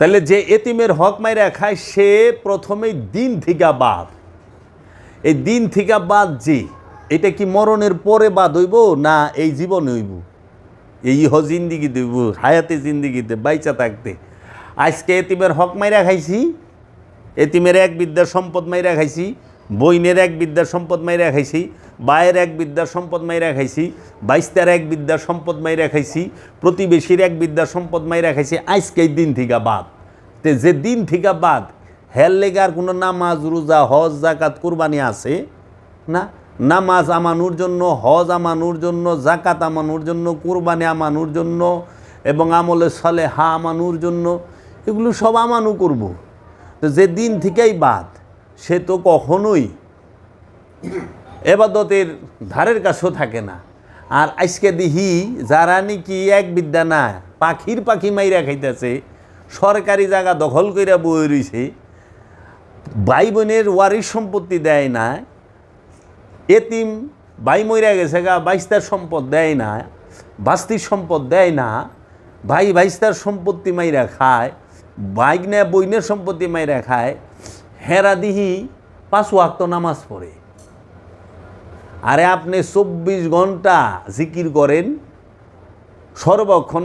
তাহলে যে এতিমের হক মাইরা খায়, সে প্রথমেই দিন থিকা বাদ এই দিন থিকা বাদ যে, এটা কি মরণের পরে বাদ হইব না এই জীবন হইব? এই ইহ জিন্দিগি দইব হায়াতে জিন্দিগিতে, বাইচা থাকতে। আজকে এতিমের হক মাইরা খাইছি, এতিমের এক বিদ্যার সম্পদ মাইরা খাইছি বইনের এক বিদ্যার সম্পদ মাইরা খাইছি, বায়ের এক বিদ্যার সম্পদ মাইরা খাইছি, বাইস্তার এক বিদ্যার সম্পদ মাইরা খাইছি, প্রতিবেশীর এক বিদ্যার সম্পদ মাইরা খাইছি, আজকে দিন থেকে বাদ। তে যে দিন থেকে বাদ, হের লেগার কোনো নামাজ, রোজা, হজ জাকাত কুরবানি আছে? না, নামাজ আমানুর জন্য, হজ আমানুর জন্য জাকাত আমানুর জন্য, কুরবানি আমানুর জন্য, এবং আমলে সলে হা আমানুর জন্য, এগুলো সব আমানু করব। তো যে দিন থেকেই বাদ সে তো কখনোই এবাদতের ধারের কাছেও থাকে না। আর আজকে দিহি যারা নাকি এক বিদ্যা না, পাখির পাখি মাইরা খাইতেছে, সরকারি জায়গা দখল কইরা বই রইছে ভাই বোনের ওয়ারিশ সম্পত্তি দেয় না, এতিম ভাই মইরা গেছে গা বাইস্তার সম্পদ দেয় না, বাস্তির সম্পদ দেয় না, ভাই বাইস্তার সম্পত্তি মাইরা খায় বাইক নেয় বইনের সম্পত্তি মাইরা খায় হেরা দিহি পাঁচ ওয়াক্ত নামাজ পড়ে। আরে আপনি চব্বিশ ঘণ্টা জিকির করেন সর্বক্ষণ